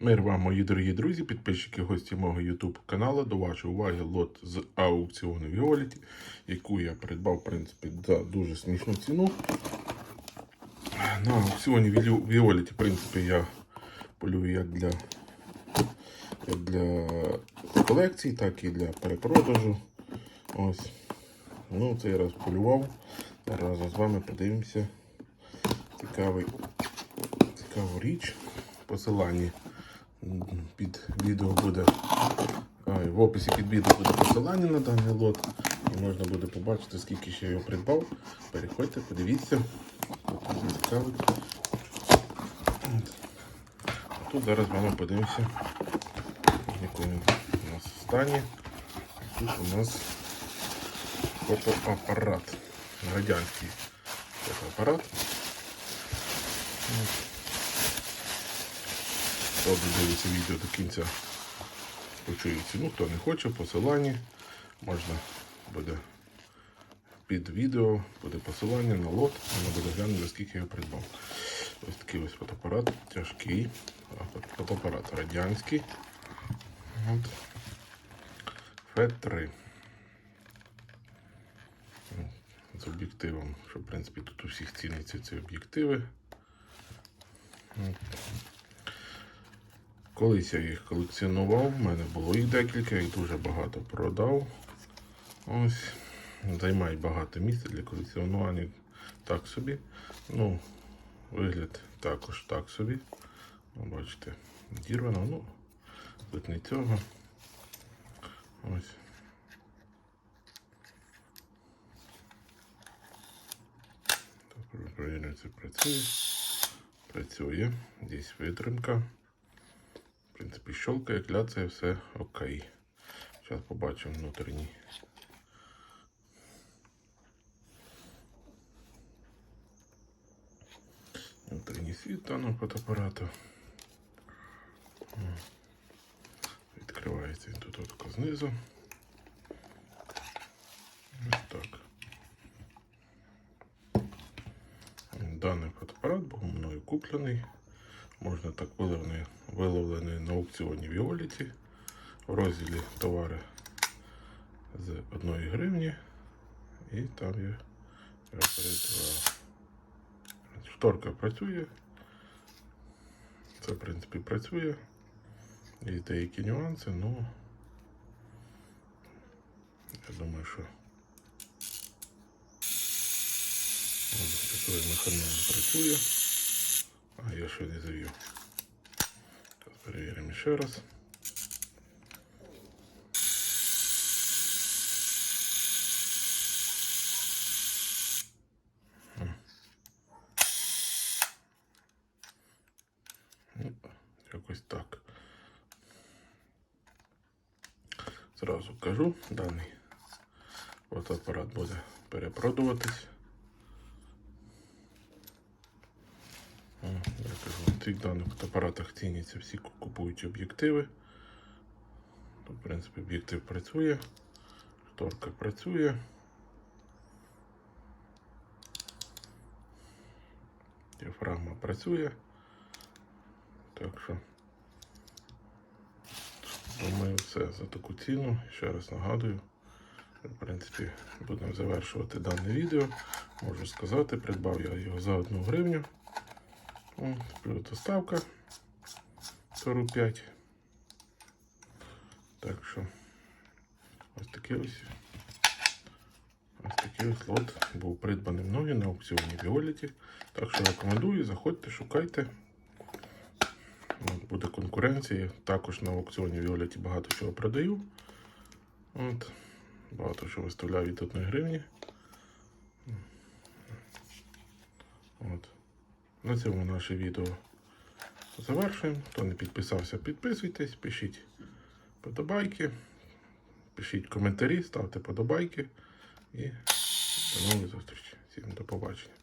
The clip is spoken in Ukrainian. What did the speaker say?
Мир вам, мої дорогі друзі, підписчики, гості мого YouTube каналу. До вашої уваги лот з аукціону Віоліті, яку я придбав, в принципі, за дуже смішну ціну. На аукціоні Віоліті, в принципі, я полюю як для, як для колекції, так і для перепродажу. Ось. Ну, цей раз полював. Зараз з вами подивимося. Цікавий, цікаву річ. Посилання під відео буде. А, в описі під відео буде посилання на даний лот. І можна буде побачити, скільки ще його придбав. Переходьте, подивіться. Тут зараз вами подивимося, в якому у нас стані. Тут у нас фотоапарат. Радянський фотоапарат. Хто дивиться відео до кінця, почує ціну, хто не хоче, посилання. Можна буде під відео, буде посилання на лот, можна буде глянути, скільки я придбав. Ось такий ось фотоапарат тяжкий, фотоапарат радянський. От. Фет-3. З об'єктивом, що в принципі тут у всіх ціняться ці об'єктиви. Колись я їх колекціонував, в мене було їх декілька, я їх дуже багато продав. Ось. Займають багато місця для колекціонування так собі. Ну, вигляд також так собі. Ну, Бачите, дірвано, ну, тут не цього. Ось. Так, це працює. Працює. Десь витримка. В принципі, щелкає, кляцає, все окей. Зараз побачимо внутрішній. Внутрішній світ даного фотоапарату. Відкривається він тут отако знизу. Ось так. Даний фотоапарат був мною куплений. Можна так виявлений, виловлений на аукціоні Віоліті в розділі товари з 1 гривні. І там є шторка працює. Це, в принципі, працює. Є деякі нюанси, ну я думаю, що Такий механізм працює. А я ще не завів. Зараз перевіримо ще раз. Ну, Якось так. Зразу кажу, даний фотоапарат буде перепродуватись. Я кажу, в цих даних фотоапаратах ціняться всі купують об'єктиви. В принципі, об'єктив працює, шторка працює. Діафрагма працює. Так що, думаю, все за таку ціну. Ще раз нагадую. В принципі, будемо завершувати дане відео. Можу сказати, придбав я його за 1 гривню. Доставка 45. Так що ось такий ось ось такий ось лот був придбаний мною на аукціоні Віоліті. Так що рекомендую, заходьте, шукайте. От, буде конкуренція. Також на аукціоні Віоліті багато чого продаю. От, багато що виставляю від 1 гривні. От. На цьому наше відео завершуємо. Хто не підписався, підписуйтесь, пишіть подобайки, пишіть коментарі, ставте подобайки і до нових зустрічей. Всім до побачення.